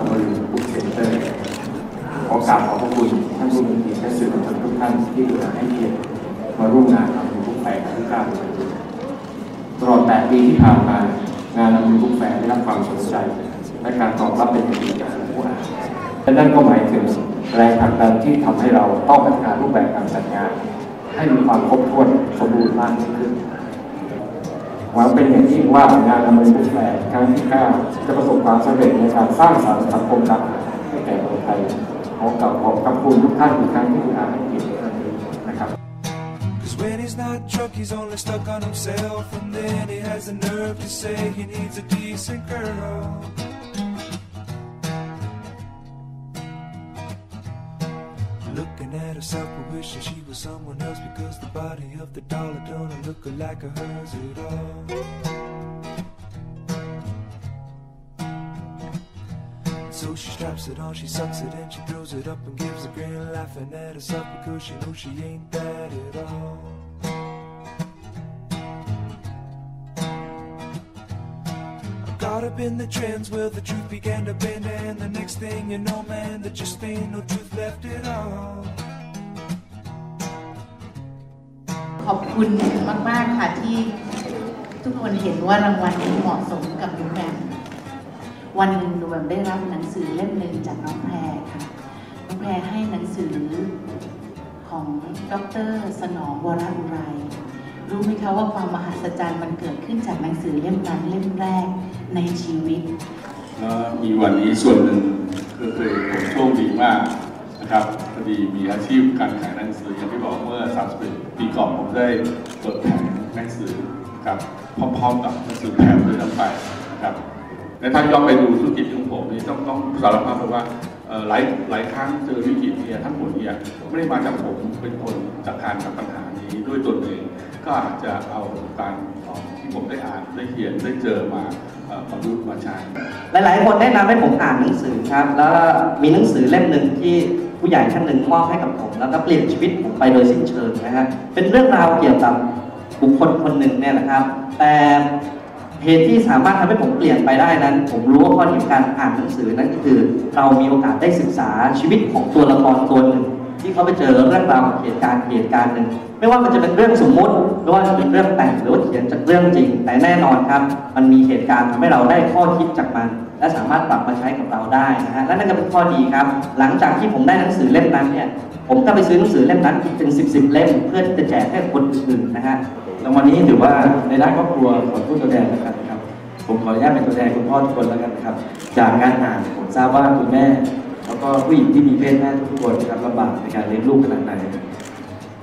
อมรินทร์บุ๊กเซ็นเตอร์ขอกราบขอบพระคุณท่านผู้มีเกียรติและสื่อมวลชนทุกท่านที่ให้เกียรติมาร่วมงานอมรินทร์บุ๊กแฟร์ครั้งที่เก้าตลอด8ปีที่ผ่านมางานอมรินทร์บุ๊กแฟร์ได้รับความสนใจ และการตอบรับเป็นอย่างดีจากผู้อ่านและนั่นก็หมายถึงแรงผลักดันที่ทำให้เราต้องพัฒนารูปแบบการจัดงาน ให้มีความครบถ้วนสมบูรณ์มากยิ่งขึ้น หวังเป็นอย่างยิ่งว่างานอเมริกันแฟร์ครั้งที่ 9 จะประสบความสำเร็จในการสร้างสรรค์สังคมการอ่านให้แก่คนไทยขอกับขอบพระคุณทุกท่านอีกครั้งที่อ่านให้เกียรตินครั้งนี้นะครับ when he's not drunk, he's only stuck on himself. And then he has the nerve to say he needs a decent girl. At herself, but wishing she was someone else because the body of the dollar don't look like hers at all. So she straps it on, she sucks it and she throws it up and gives a grin, laughing at herself because she knows she ain't that at all. Got up in the trends where the truth began to bend, and the next thing you know, man, there just ain't no truth left at all. คุณมาก ๆ ค่ะที่ทุกคนเห็นว่ารางวัลนี้เหมาะสมกับหนูแหม่มวันหนึ่งหนูแหม่มได้รับหนังสือเล่มหนึ่งจากน้องแพรค่ะน้องแพรให้หนังสือของดรสนองวรอุไรรู้ไหมคะว่าความมหัศจรรย์มันเกิดขึ้นจากหนังสือเล่มนั้นเล่มแรกในชีวิตแล้วมีวันนี้ส่วนหนึ่งก็คือผมโชคดีมากนะครับพอดีมีอาชีพการขายหนังสืออย่างที่บอกเมื่อ31 ปีก่อนผมได้เปิดแผงหนังสือครับพร้อมๆกับหนังสือแถมด้วยทั้งไปนะครับและถ้าย้อนไปดูธุรกิจของผมนี่ต้องต้องสารภาพเลยว่าหลายหลายครั้งเจอวิกฤตเนี่ยทั้งหมดเนี่ยไม่ได้มาจากผมเป็นคนจัดการกับปัญหานี้ด้วยตนเองก็อาจจะเอาการที่ผมได้อ่านได้เขียนได้เจอมาประยุกต์มาใช้หลาย ๆ คนแนะนำให้ผมอ่านหนังสือครับ แล้วมีหนังสือเล่มหนึ่งที่ผู้ใหญ่ท่านหนึ่งมอบให้กับผม แล้วก็เปลี่ยนชีวิตผมไปโดยสิ้นเชิง นะฮะเป็นเรื่องราวเกี่ยวกับบุคคลคนหนึ่งเนี่ยนะครับ แต่เหตุที่สามารถทำให้ผมเปลี่ยนไปได้นั้น ผมรู้ว่าข้อดีของการอ่านหนังสือนั่นก็คือ เรามีโอกาสได้ศึกษาชีวิตของตัวละครตัวหนึ่งที่เขาไปเจอเรื่องราวเหตุการณ์เหตุการณ์หนึ่งไม่ว่ามันจะเป็นเรื่องสมมุติหรือว่าจะเป็นเรื่องแต่งหรือว่าเขียนจากเรื่องจริง แต่แน่นอนครับ มันมีเหตุการณ์ทำให้เราได้ข้อคิดจากมัน และสามารถปรับมาใช้กับเราได้นะฮะและนั่นก็เป็นข้อดีครับ หลังจากที่ผมได้หนังสือเล่มนั้นเนี่ยผมก็ไปซื้อหนังสือเล่มนั้นอีกเป็นสิบสิบเล่มเพื่อที่จะแจกให้คนอื่นนะฮะรางวัลนี้ถือว่าในด้านครอบครัวขอพูดตัวแทนแล้วกันนะครับผมขออนุญาตเป็นตัวแทนคุณพ่อทุกคนแล้วกันนะครับ จากการอ่านผมทราบว่าคุณแม่ แล้วก็ผู้หญิงที่มีเพศแม่ทุกคนนะครับลำบากในการเลี้ยงลูกขนาดไหน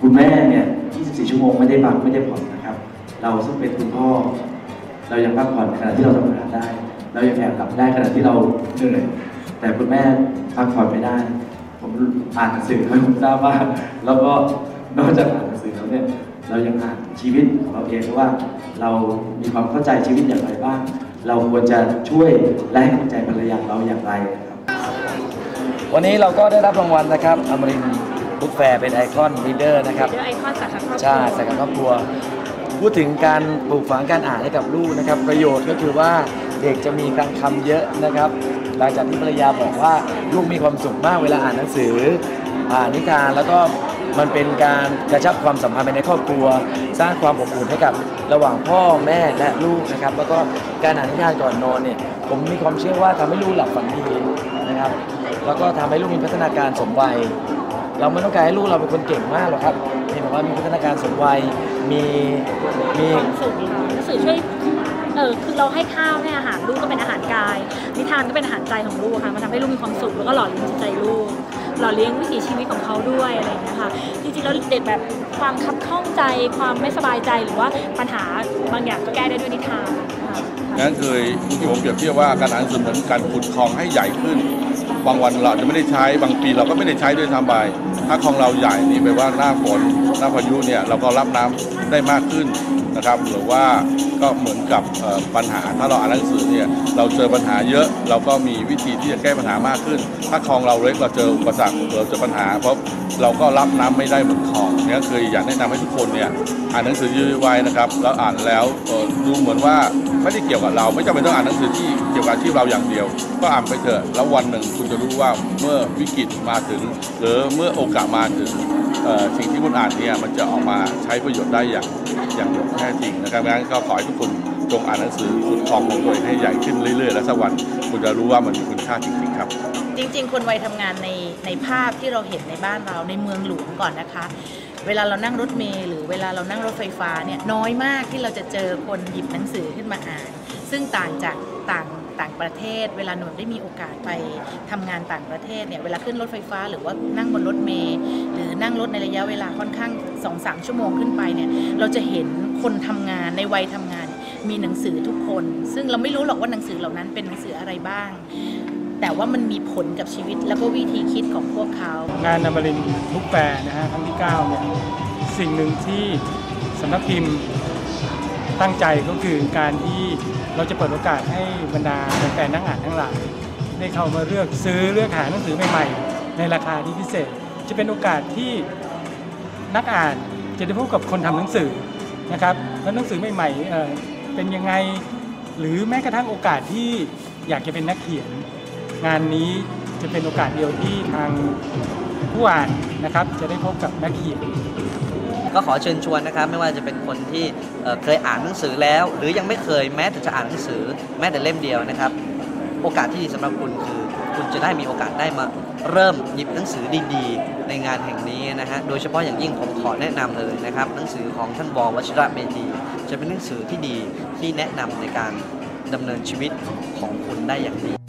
คุณแม่เนี่ย 24 ชั่วโมงไม่ได้พักไม่ได้ผ่อนนะครับ เราซึ่งเป็นคุณพ่อ เรายังพักผ่อนขณะที่เราทำงานได้ เรายังแอบหลับได้ขณะที่เราเหนื่อยแต่คุณแม่พักผ่อนไม่ได้ ผมอ่านหนังสือให้ผมทราบว่า แล้วก็นอกจากอ่านหนังสือแล้วเนี่ยเรายังอ่านชีวิตของเราเองว่า เรามีความเข้าใจชีวิตอย่างไรบ้าง เราควรจะช่วยและให้กำลังใจภรรยาเราอย่างไรนะครับวันนี้เราก็ได้รับรางวัลนะครับอมรินบุ๊กแฟร์เป็นไอคอนลีดเดอร์นะครับไอคอนสาขาครอบครัวใช่สาขาครอบครัว พูดถึงการปลูกฝังการอ่านให้กับลูกนะครับ ประโยชน์ก็คือว่าเด็กจะมีการคำเยอะนะครับ หลังจากที่ภรรยาบอกว่าลูกมีความสุขมากเวลาอ่านหนังสือ อ่านนิทานแล้วก็มันเป็นการกระชับความสัมพันธ์ภายในครอบครัว สร้างความอบอุ่นให้กับระหว่างพ่อแม่และลูกนะครับ แล้วก็การอ่านนิทานก่อนนอนเนี่ยผมมีความเชื่อว่าทำให้ลูกหลับฝันดีนะครับ แล้วก็ทำให้ลูกมีพัฒนาการสมวัย เราไม่ต้องการให้ลูกเราเป็นคนเก่งมากหรอกครับเพียงแต่ว่ามีพัฒนาการสมวัย มีมีความสุขค่ะหนังสือช่วยเออคือเราให้ข้าวให้อาหารลูกก็เป็นอาหารกาย นิทานก็เป็นอาหารใจของลูกค่ะมันทำให้ลูกมีความสุขแล้วก็หล่อเลี้ยงจิตใจลูก หล่อเลี้ยงวิถีชีวิตของเขาด้วยอะไรอย่างเงี้ยค่ะจริงๆแล้วเด็กแบบความคับข้องใจความไม่สบายใจหรือว่าปัญหาบางอย่างก็แก้ได้ด้วยนิทานค่ะ นั่นคือที่ผมเปรียบเทียบว่าการอ่านหนังสือเหมือนการขุดคลองให้ใหญ่ขึ้น บางวันเราจะไม่ได้ใช้บางปีเราก็ไม่ได้ใช้ด้วยซ้ำไปถ้าคลองเราใหญ่นี่แปลว่าหน้าฝนหน้าพายุเนี่ยเราก็รับน้ำได้มากขึ้น นะครับหรือว่าก็เหมือนกับปัญหาถ้าเราอ่านหนังสือเนี่ยเราเจอปัญหาเยอะ เราก็มีวิธีที่จะแก้ปัญหามากขึ้น ถ้าคลองเราเล็กเราเจออุปสรรคเราเจอปัญหาเพราะเราก็รับน้ำไม่ได้เหมือนคลองนี่คืออยากแนะนำให้ทุกคนเนี่ยอ่านหนังสือเยอะๆไว้นะครับแล้วอ่านแล้วดูเหมือนว่าไม่ได้เกี่ยวกับเรา ไม่จำเป็นต้องอ่านหนังสือที่เกี่ยวกับอาชีพเราอย่างเดียว ก็อ่านไปเถอะแล้ววันหนึ่งคุณจะรู้ว่าเมื่อวิกฤตมาถึง หรือเมื่อโอกาสมาถึงสิ่งที่คุณอ่านเนี่ยมันจะออกมาใช้ประโยชน์ได้อย่างอย่างแท้จริงนะครับงั้นก็ขอให้ทุกคนจงอ่านหนังสือขุดทองของตัวเองให้ใหญ่ขึ้นเรื่อยๆ แล้วสักวันคุณจะรู้ว่ามันมีคุณค่าจริงๆครับ จริง ๆ คนวัยทำงานในในภาพที่เราเห็นในบ้านเราในเมืองหลวงก่อนนะคะ เวลาเรานั่งรถเมล์หรือเวลาเรานั่งรถไฟฟ้าเนี่ยน้อยมากที่เราจะเจอคนหยิบหนังสือขึ้นมาอ่าน ซึ่งต่างจากต่างต่างประเทศ เวลาหนูได้มีโอกาสไปทำงานต่างประเทศเนี่ยเวลาขึ้นรถไฟฟ้า หรือว่านั่งบนรถเมล์หรื นั่งรถในระยะเวลาค่อนข้าง2อสชั่วโมงขึ้นไปเนี่ยเราจะเห็นคนทำงานในวัยทำงาน มีหนังสือทุกคน ซึ่งเราไม่รู้หรอกว่าหนังสือเหล่านั้นเป็นหนังสืออะไรบ้าง แต่ว่ามันมีผลกับชีวิตแล้วก็วิธีคิดของพวกเขา งานนำรินทุกแฟร์นะฮะครั้งที่9เนี่ยสิ่งหนึ่งที่สำนักพิมพ์ตั้งใจก็คือการที่เราจะเปิดโอกาสให้บรรดาแฟนนักอ่านทั้งหลายได้เข้ามาเลือกซื้อเลือกหาหนังสือใหม่ๆ ในราคาที่พิเศษ จะเป็นโอกาสที่นักอ่านจะได้พบกับคนทำหนังสือนะครับแล้วหนังสือใหม่ๆเเป็นยังไงหรือแม้กระทั่งโอกาสที่อยากจะเป็นนักเขียน งานนี้จะเป็นโอกาสเดียวที่ทางผู้อ่านนะครับจะได้พบกับนักเขียนก็ขอเชิญชวนนะครับไม่ว่าจะเป็นคนที่เเคยอ่านหนังสือแล้ว หรือยังไม่เคยแม้แต่จะอ่านหนังสือแม้แต่เล่มเดียวนะครับ โอกาสที่ดีสำหรับคุณคือ คุณจะได้มีโอกาสได้มาเริ่มหยิบหนังสือดีๆ ในงานแห่งนี้นะฮะ โดยเฉพาะอย่างยิ่งผมขอแนะนำเลยนะครับ หนังสือของท่านววชิระเมธีจะเป็นหนังสือที่ดีที่แนะนำในการดำเนินชีวิตของคุณได้อย่างดี